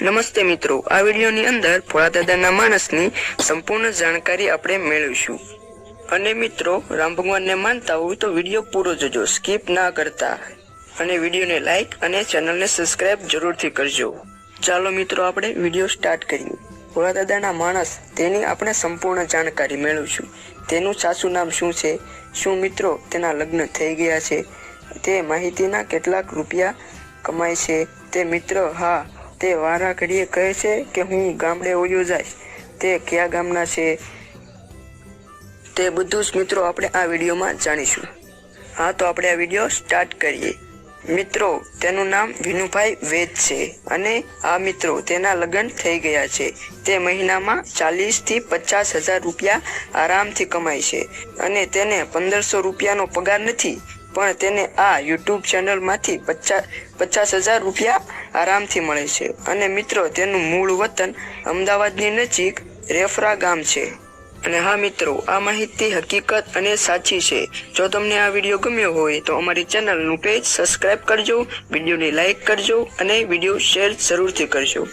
નમસ્તે મિત્રો, આ વિડીયોની અંદર ભોળા દાદાના માણસની સંપૂર્ણ જાણકારી આપણે મેળવીશું. અને મિત્રો, રામ ભગવાનને માનતા હોય તો વીડિયો પૂરો જોજો, સ્કીપ ના કરતા. અને વિડીયોને લાઈક અને ચેનલને સબસ્ક્રાઇબ જરૂરથી કરજો. ચાલો મિત્રો, આપણે વીડિયો સ્ટાર્ટ કરીએ. ભોળા દાદાના માણસ, તેની આપણે સંપૂર્ણ જાણકારી મેળવીશું. તેનું સાચું નામ શું છે? શું મિત્રો, તેના લગ્ન થઈ ગયા છે? તે માહિતીના કેટલાક રૂપિયા કમાય છે. તે મિત્ર, હા, તે વારા ઘડીએ કહે છે કે હું ગામડે ઓયો જઈશ. તે કયા ગામના છે? તે બધું જ મિત્રો આપણે આ વિડીયોમાં જાણીશું. હા, તો આપણે આ વીડિયો સ્ટાર્ટ કરીએ. મિત્રો, તેનું નામ વિનુભાઈ વેદ છે અને આ મિત્રો તેના લગ્ન થઈ ગયા છે. તે મહિનામાં ચાલીસથી પચાસ હજાર રૂપિયા આરામથી કમાય છે અને તેને પંદરસો રૂપિયાનો પગાર નથી. પણ તેને આ યુટ્યુબ ચેનલમાંથી પચાસ પચાસ હજાર રૂપિયા આરામથી મળે છે. અને મિત્રો, તેનું મૂળ વતન અમદાવાદની નજીક રેફરા ગામ છે. અને હા મિત્રો, આ માહિતી હકીકત અને સાચી છે. જો તમને આ વીડિયો ગમ્યો હોય, તો અમારી ચેનલનું પેજ સબસ્ક્રાઈબ કરજો, વિડીયોને લાઈક કરજો અને વીડિયો શેર જરૂરથી કરજો.